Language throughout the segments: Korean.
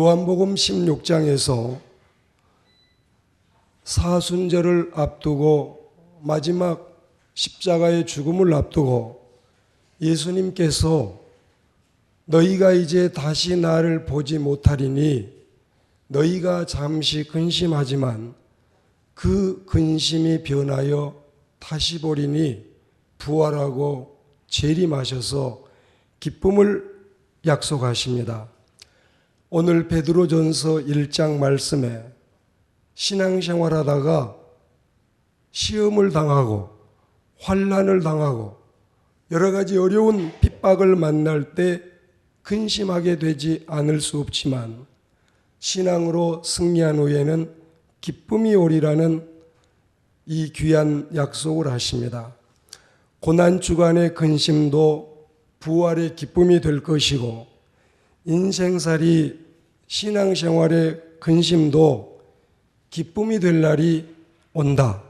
요한복음 16장에서 사순절을 앞두고 마지막 십자가의 죽음을 앞두고 예수님께서 너희가 이제 다시 나를 보지 못하리니 너희가 잠시 근심하지만 그 근심이 변하여 다시 보리니 부활하고 재림하셔서 기쁨을 약속하십니다. 오늘 베드로전서 1장 말씀에 신앙생활 하다가 시험을 당하고 환란을 당하고 여러 가지 어려운 핍박을 만날 때 근심하게 되지 않을 수 없지만 신앙으로 승리한 후에는 기쁨이 오리라는 이 귀한 약속을 하십니다. 고난 주간의 근심도 부활의 기쁨이 될 것이고 인생살이 신앙생활의 근심도 기쁨이 될 날이 온다.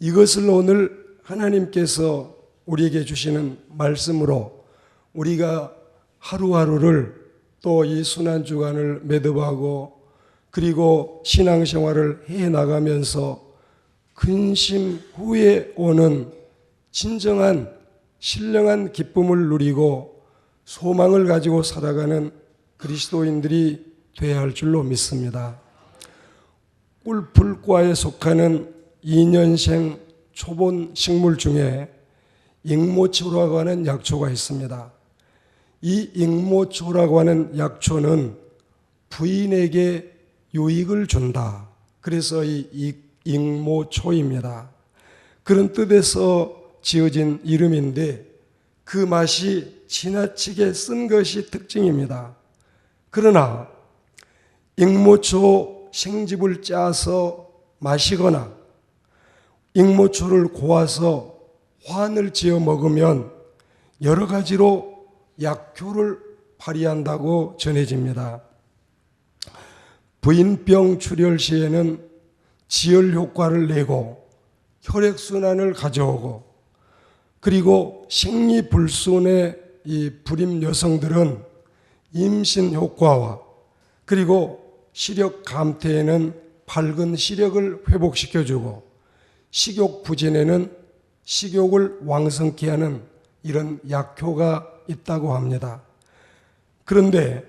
이것을 오늘 하나님께서 우리에게 주시는 말씀으로 우리가 하루하루를 또 이 순환 주간을 매듭하고 그리고 신앙생활을 해 나가면서 근심 후에 오는 진정한 신령한 기쁨을 누리고 소망을 가지고 살아가는 그리스도인들이 되어야 할 줄로 믿습니다. 꿀풀과에 속하는 2년생 초본 식물 중에 익모초라고 하는 약초가 있습니다. 이 익모초라고 하는 약초는 부인에게 유익을 준다. 그래서 이 익모초입니다. 그런 뜻에서 지어진 이름인데 그 맛이 지나치게 쓴 것이 특징입니다. 그러나 익모초 생즙을 짜서 마시거나 익모초를 고아서 환을 지어 먹으면 여러 가지로 약효를 발휘한다고 전해집니다. 부인병 출혈 시에는 지혈 효과를 내고 혈액순환을 가져오고 그리고 생리불순의 이 불임 여성들은 임신 효과와 그리고 시력 감퇴에는 밝은 시력을 회복시켜주고 식욕 부진에는 식욕을 왕성케 하는 이런 약효가 있다고 합니다. 그런데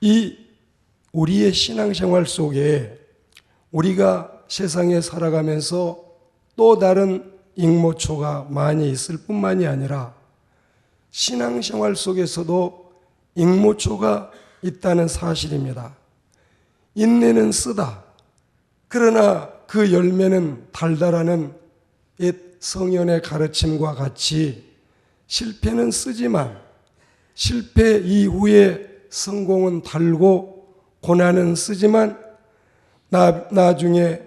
이 우리의 신앙생활 속에 우리가 세상에 살아가면서 또 다른 익모초가 많이 있을 뿐만이 아니라 신앙생활 속에서도 익모초가 있다는 사실입니다. 인내는 쓰다. 그러나 그 열매는 달달하는 옛 성현의 가르침과 같이 실패는 쓰지만 실패 이후에 성공은 달고 고난은 쓰지만 나, 나중에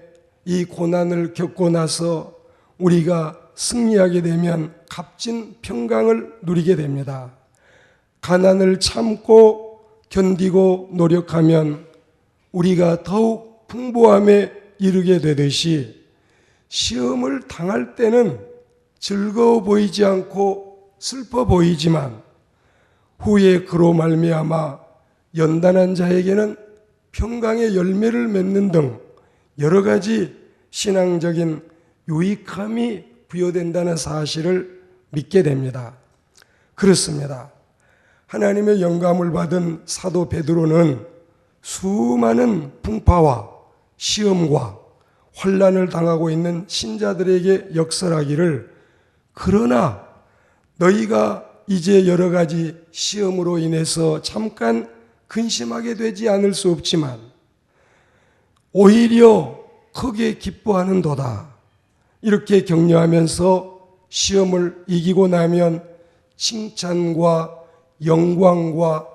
이 고난을 겪고 나서 우리가 승리하게 되면 값진 평강을 누리게 됩니다. 가난을 참고 견디고 노력하면 우리가 더욱 풍부함에 이르게 되듯이 시험을 당할 때는 즐거워 보이지 않고 슬퍼 보이지만 후에 그로 말미암아 연단한 자에게는 평강의 열매를 맺는 등 여러 가지 신앙적인 유익함이 부여된다는 사실을 믿게 됩니다. 그렇습니다. 하나님의 영감을 받은 사도 베드로는 수많은 풍파와 시험과 환란을 당하고 있는 신자들에게 역설하기를 그러나 너희가 이제 여러 가지 시험으로 인해서 잠깐 근심하게 되지 않을 수 없지만 오히려 크게 기뻐하는도다. 이렇게 격려하면서 시험을 이기고 나면 칭찬과 영광과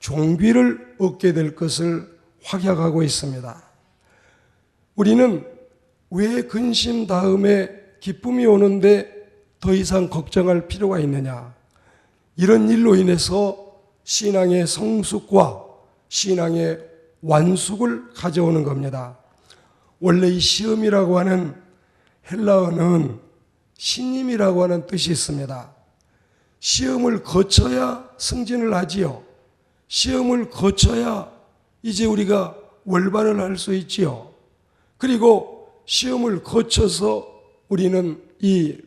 종비를 얻게 될 것을 확약하고 있습니다. 우리는 왜 근심 다음에 기쁨이 오는데 더 이상 걱정할 필요가 있느냐? 이런 일로 인해서 신앙의 성숙과 신앙의 완숙을 가져오는 겁니다. 원래 이 시험이라고 하는 헬라어는 신임이라고 하는 뜻이 있습니다. 시험을 거쳐야 승진을 하지요. 시험을 거쳐야 이제 우리가 월반을 할 수 있지요. 그리고 시험을 거쳐서 우리는 이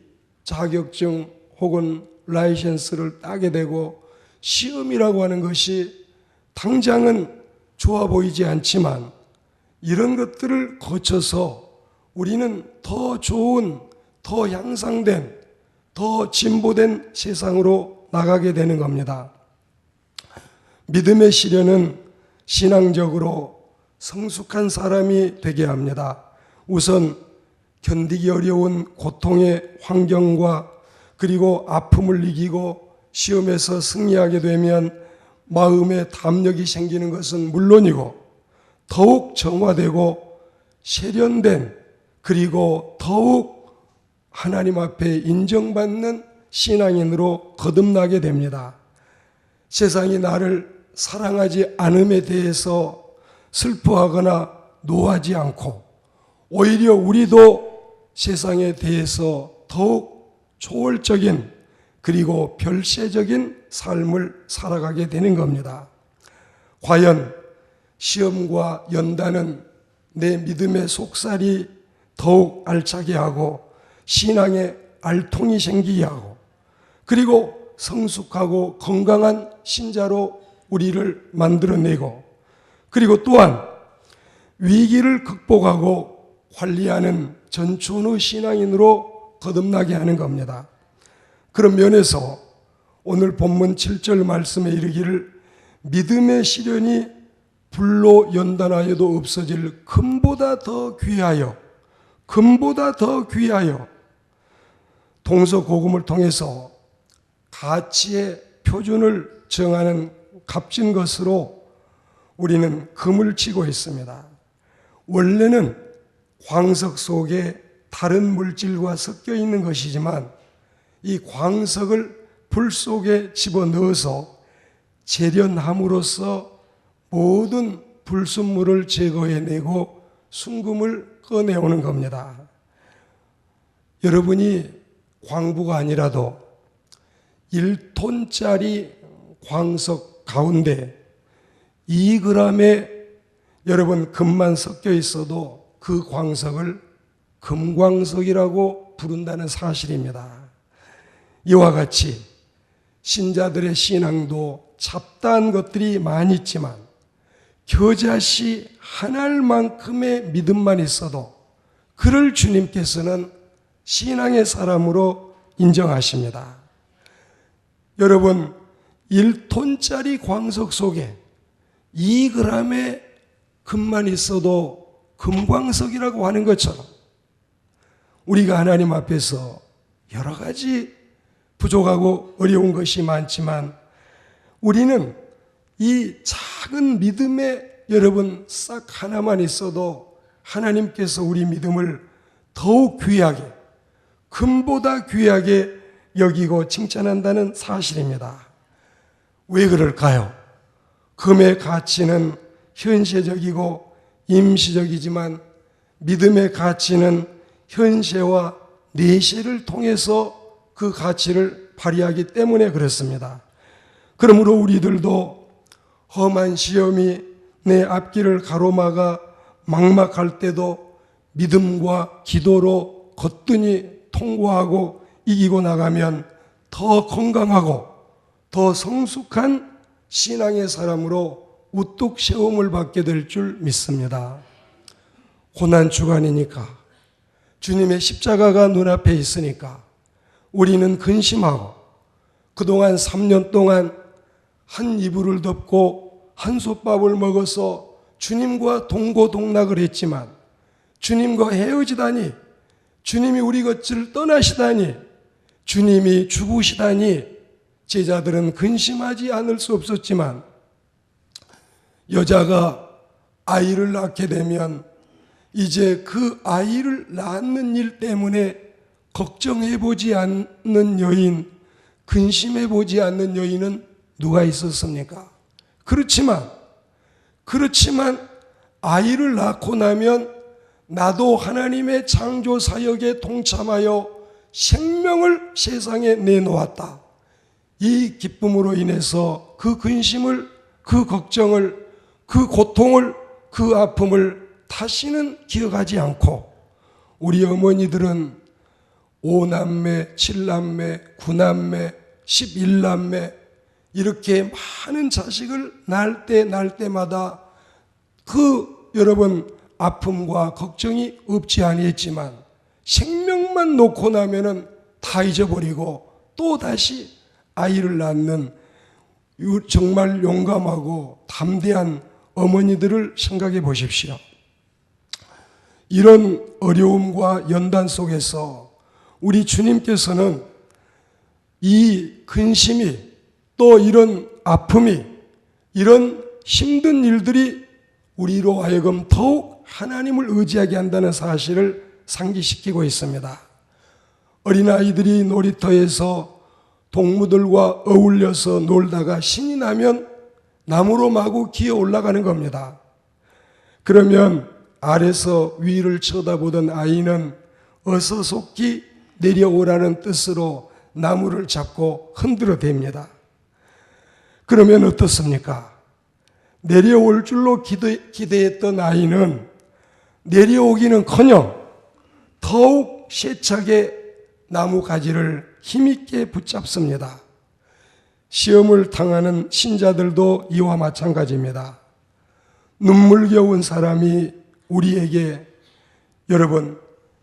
자격증 혹은 라이센스를 따게 되고 시험이라고 하는 것이 당장은 좋아 보이지 않지만 이런 것들을 거쳐서 우리는 더 좋은, 더 향상된, 더 진보된 세상으로 나가게 되는 겁니다. 믿음의 시련은 신앙적으로 성숙한 사람이 되게 합니다. 우선 견디기 어려운 고통의 환경과 그리고 아픔을 이기고 시험에서 승리하게 되면 마음의 담력이 생기는 것은 물론이고 더욱 정화되고 세련된 그리고 더욱 하나님 앞에 인정받는 신앙인으로 거듭나게 됩니다. 세상이 나를 사랑하지 않음에 대해서 슬퍼하거나 노하지 않고 오히려 우리도 세상에 대해서 더욱 초월적인 그리고 별세적인 삶을 살아가게 되는 겁니다. 과연 시험과 연단은 내 믿음의 속살이 더욱 알차게 하고 신앙의 알통이 생기게 하고 그리고 성숙하고 건강한 신자로 우리를 만들어내고 그리고 또한 위기를 극복하고 관리하는 전천후 신앙인으로 거듭나게 하는 겁니다. 그런 면에서 오늘 본문 7절 말씀에 이르기를 믿음의 시련이 불로 연단하여도 없어질 금보다 더 귀하여 금보다 더 귀하여 동서고금을 통해서 가치의 표준을 정하는 값진 것으로 우리는 금을 치고 있습니다. 원래는 광석 속에 다른 물질과 섞여 있는 것이지만 이 광석을 불 속에 집어넣어서 재련함으로써 모든 불순물을 제거해내고 순금을 꺼내오는 겁니다. 여러분이 광부가 아니라도 1톤짜리 광석 가운데 2g의 여러분 금만 섞여 있어도 그 광석을 금광석이라고 부른다는 사실입니다. 이와 같이 신자들의 신앙도 잡다한 것들이 많이 있지만 겨자씨 한 알만큼의 믿음만 있어도 그를 주님께서는 신앙의 사람으로 인정하십니다. 여러분, 1톤짜리 광석 속에 2g의 금만 있어도 금광석이라고 하는 것처럼 우리가 하나님 앞에서 여러 가지 부족하고 어려운 것이 많지만 우리는 이 작은 믿음에 여러분 싹 하나만 있어도 하나님께서 우리 믿음을 더욱 귀하게 금보다 귀하게 여기고 칭찬한다는 사실입니다. 왜 그럴까요? 금의 가치는 현세적이고 임시적이지만 믿음의 가치는 현세와 내세를 통해서 그 가치를 발휘하기 때문에 그렇습니다. 그러므로 우리들도 험한 시험이 내 앞길을 가로막아 막막할 때도 믿음과 기도로 거뜬히 통과하고 이기고 나가면 더 건강하고 더 성숙한 신앙의 사람으로 우뚝 세움을 받게 될 줄 믿습니다. 고난 주간이니까 주님의 십자가가 눈앞에 있으니까 우리는 근심하고 그동안 3년 동안 한 이불을 덮고 한 솥밥을 먹어서 주님과 동고동락을 했지만 주님과 헤어지다니 주님이 우리 것을 떠나시다니 주님이 죽으시다니 제자들은 근심하지 않을 수 없었지만 여자가 아이를 낳게 되면 이제 그 아이를 낳는 일 때문에 걱정해 보지 않는 여인, 근심해 보지 않는 여인은 누가 있었습니까? 그렇지만, 그렇지만 아이를 낳고 나면 나도 하나님의 창조 사역에 동참하여 생명을 세상에 내놓았다. 이 기쁨으로 인해서 그 근심을 그 걱정을, 그 고통을, 그 아픔을 다시는 기억하지 않고 우리 어머니들은 오남매, 칠남매, 구남매, 십일남매 이렇게 많은 자식을 낳을 때 낳을 때마다 그 여러분 아픔과 걱정이 없지 아니했지만 생명만 놓고 나면은 다 잊어버리고 또 다시 아이를 낳는 유- 정말 용감하고 담대한 어머니들을 생각해 보십시오. 이런 어려움과 연단 속에서 우리 주님께서는 이 근심이 또 이런 아픔이 이런 힘든 일들이 우리로 하여금 더욱 하나님을 의지하게 한다는 사실을 상기시키고 있습니다. 어린아이들이 놀이터에서 동무들과 어울려서 놀다가 신이 나면 나무로 마구 기어 올라가는 겁니다. 그러면 아래서 위를 쳐다보던 아이는 어서 속히 내려오라는 뜻으로 나무를 잡고 흔들어 댑니다. 그러면 어떻습니까? 내려올 줄로 기대, 기대했던 아이는 내려오기는 커녕 더욱 세차게 나무 가지를 힘있게 붙잡습니다. 시험을 당하는 신자들도 이와 마찬가지입니다. 눈물겨운 사람이 우리에게 여러분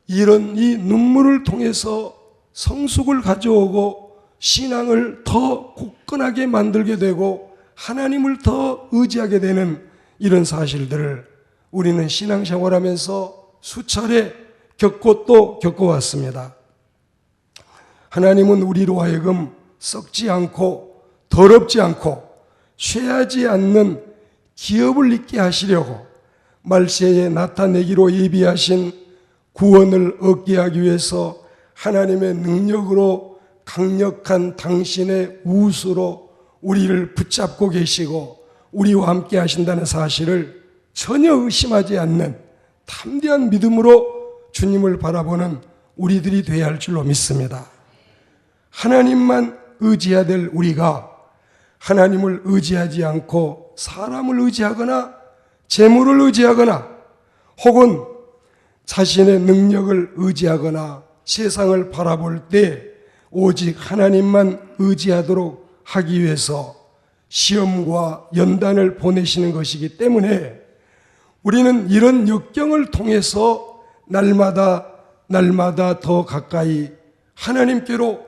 이런 이 눈물을 통해서 성숙을 가져오고 신앙을 더 굳건하게 만들게 되고 하나님을 더 의지하게 되는 이런 사실들을 우리는 신앙생활하면서 수차례 겪고 또 겪어왔습니다. 하나님은 우리로 하여금 썩지 않고 더럽지 않고 쇠하지 않는 기업을 잊게 하시려고 말세에 나타내기로 예비하신 구원을 얻게 하기 위해서 하나님의 능력으로 강력한 당신의 우수로 우리를 붙잡고 계시고 우리와 함께 하신다는 사실을 전혀 의심하지 않는 담대한 믿음으로 주님을 바라보는 우리들이 되어야 할 줄로 믿습니다. 하나님만 의지해야 될 우리가 하나님을 의지하지 않고 사람을 의지하거나 재물을 의지하거나 혹은 자신의 능력을 의지하거나 세상을 바라볼 때 오직 하나님만 의지하도록 하기 위해서 시험과 연단을 보내시는 것이기 때문에 우리는 이런 역경을 통해서 날마다 날마다 더 가까이 하나님께로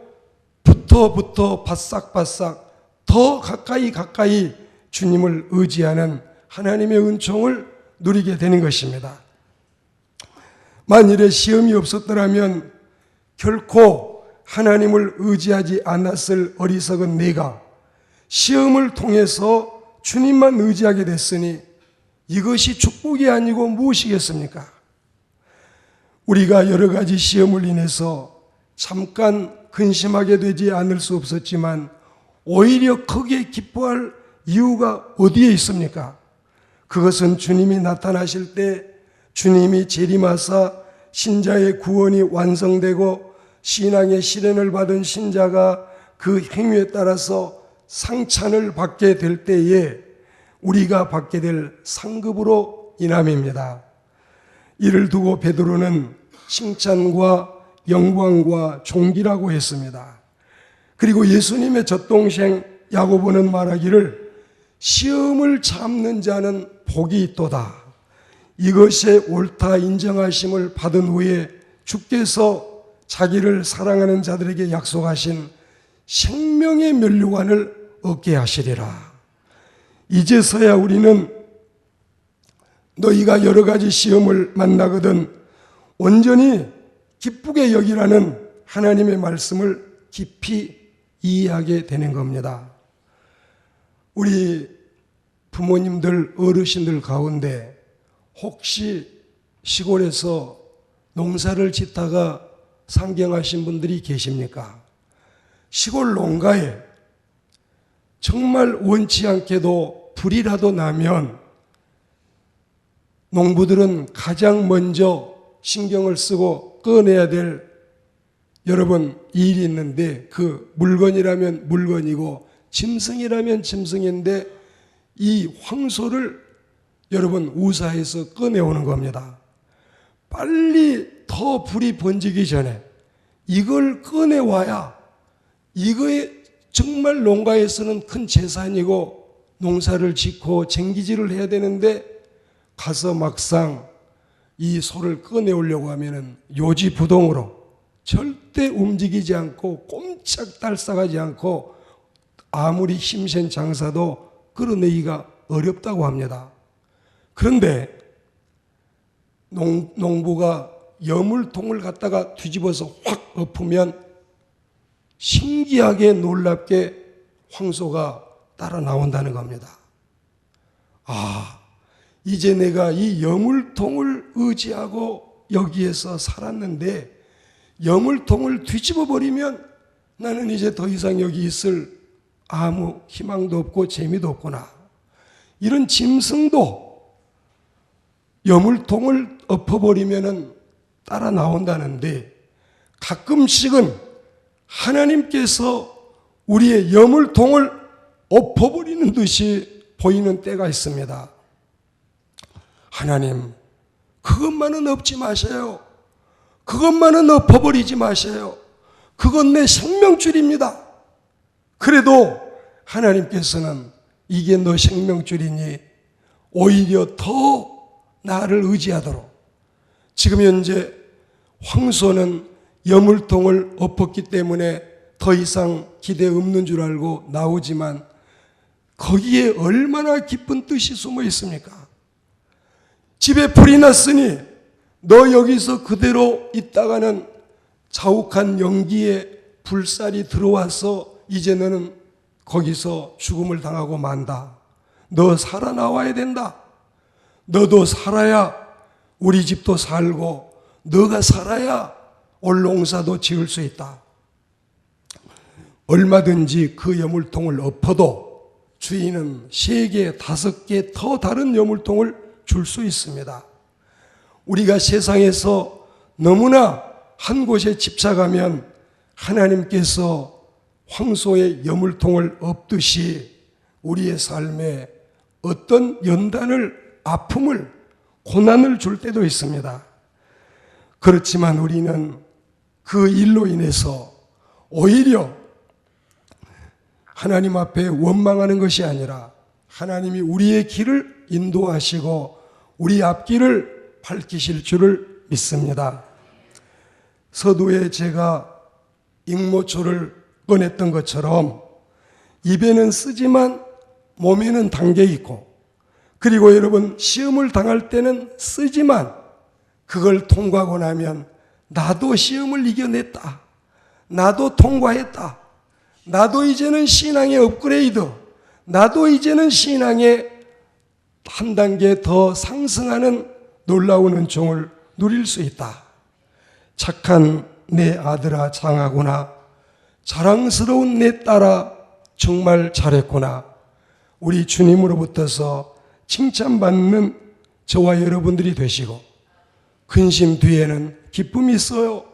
붙어 붙어 바싹바싹 더 가까이 가까이 주님을 의지하는 하나님의 은총을 누리게 되는 것입니다. 만일에 시험이 없었더라면 결코 하나님을 의지하지 않았을 어리석은 내가 시험을 통해서 주님만 의지하게 됐으니 이것이 축복이 아니고 무엇이겠습니까? 우리가 여러 가지 시험을 인해서 잠깐 근심하게 되지 않을 수 없었지만 오히려 크게 기뻐할 이유가 어디에 있습니까? 그것은 주님이 나타나실 때 주님이 재림하사 신자의 구원이 완성되고 신앙의 시련을 받은 신자가 그 행위에 따라서 상찬을 받게 될 때에 우리가 받게 될 상급으로 인함입니다. 이를 두고 베드로는 칭찬과 영광과 존귀라고 했습니다. 그리고 예수님의 젖동생 야고보는 말하기를 시험을 참는 자는 복이 있도다. 이것에 옳다 인정하심을 받은 후에 주께서 자기를 사랑하는 자들에게 약속하신 생명의 면류관을 얻게 하시리라. 이제서야 우리는 너희가 여러 가지 시험을 만나거든 온전히 기쁘게 여기라는 하나님의 말씀을 깊이 이해하게 되는 겁니다. 우리 부모님들, 어르신들 가운데 혹시 시골에서 농사를 짓다가 상경하신 분들이 계십니까? 시골 농가에 정말 원치 않게도 불이라도 나면 농부들은 가장 먼저 신경을 쓰고 꺼내야 될 여러분 일이 있는데 그 물건이라면 물건이고 짐승이라면 짐승인데 이 황소를 여러분 우사에서 꺼내오는 겁니다. 빨리 더 불이 번지기 전에 이걸 꺼내와야 이거에 정말 농가에서는 큰 재산이고 농사를 짓고 쟁기질을 해야 되는데 가서 막상 이 소를 꺼내오려고 하면은 요지부동으로 절대 움직이지 않고 꼼짝 달싹하지 않고 아무리 힘센 장사도 끌어내기가 어렵다고 합니다. 그런데 농, 농부가 여물통을 갖다가 뒤집어서 확 엎으면 신기하게 놀랍게 황소가 따라 나온다는 겁니다. 아, 이제 내가 이 여물통을 의지하고 여기에서 살았는데 여물통을 뒤집어 버리면 나는 이제 더 이상 여기 있을 아무 희망도 없고 재미도 없구나. 이런 짐승도 여물통을 엎어버리면은 따라 나온다는데 가끔씩은 하나님께서 우리의 여물통을 엎어버리는 듯이 보이는 때가 있습니다. 하나님, 그것만은 엎지 마세요. 그것만은 엎어버리지 마세요. 그건 내 생명줄입니다. 그래도 하나님께서는 이게 너 생명줄이니 오히려 더 나를 의지하도록 지금 현재 황소는 여물통을 엎었기 때문에 더 이상 기대 없는 줄 알고 나오지만 거기에 얼마나 기쁜 뜻이 숨어 있습니까? 집에 불이 났으니 너 여기서 그대로 있다가는 자욱한 연기에 불살이 들어와서 이제 너는 거기서 죽음을 당하고 만다. 너 살아나와야 된다. 너도 살아야 우리 집도 살고 너가 살아야 올농사도 지을 수 있다. 얼마든지 그 여물통을 엎어도 주인은 세 개, 다섯 개 더 다른 여물통을 줄 수 있습니다. 우리가 세상에서 너무나 한 곳에 집착하면 하나님께서 황소의 여물통을 엎듯이 우리의 삶에 어떤 연단을, 아픔을, 고난을 줄 때도 있습니다. 그렇지만 우리는 그 일로 인해서 오히려 하나님 앞에 원망하는 것이 아니라 하나님이 우리의 길을 인도하시고 우리 앞길을 밝히실 줄을 믿습니다. 서두에 제가 익모초를 꺼냈던 것처럼 입에는 쓰지만 몸에는 담겨 있고 그리고 여러분 시험을 당할 때는 쓰지만 그걸 통과하고 나면 나도 시험을 이겨냈다. 나도 통과했다. 나도 이제는 신앙의 업그레이드. 나도 이제는 신앙의 한 단계 더 상승하는 놀라운 은총을 누릴 수 있다. 착한 내 아들아 장하구나. 자랑스러운 내 딸아 정말 잘했구나. 우리 주님으로부터서 칭찬받는 저와 여러분들이 되시고 근심 뒤에는 기쁨이 있어요.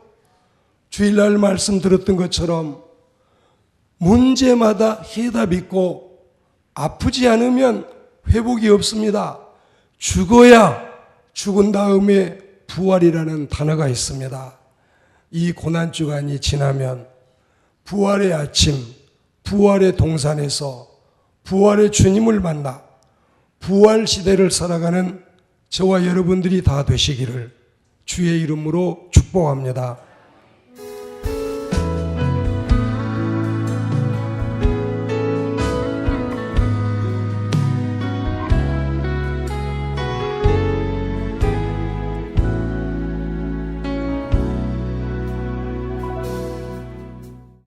주일날 말씀 들었던 것처럼 문제마다 해답 있고 아프지 않으면 회복이 없습니다. 죽어야 죽은 다음에 부활이라는 단어가 있습니다. 이 고난 주간이 지나면 부활의 아침, 부활의 동산에서 부활의 주님을 만나 부활 시대를 살아가는 저와 여러분들이 다 되시기를 주의 이름으로 축복합니다.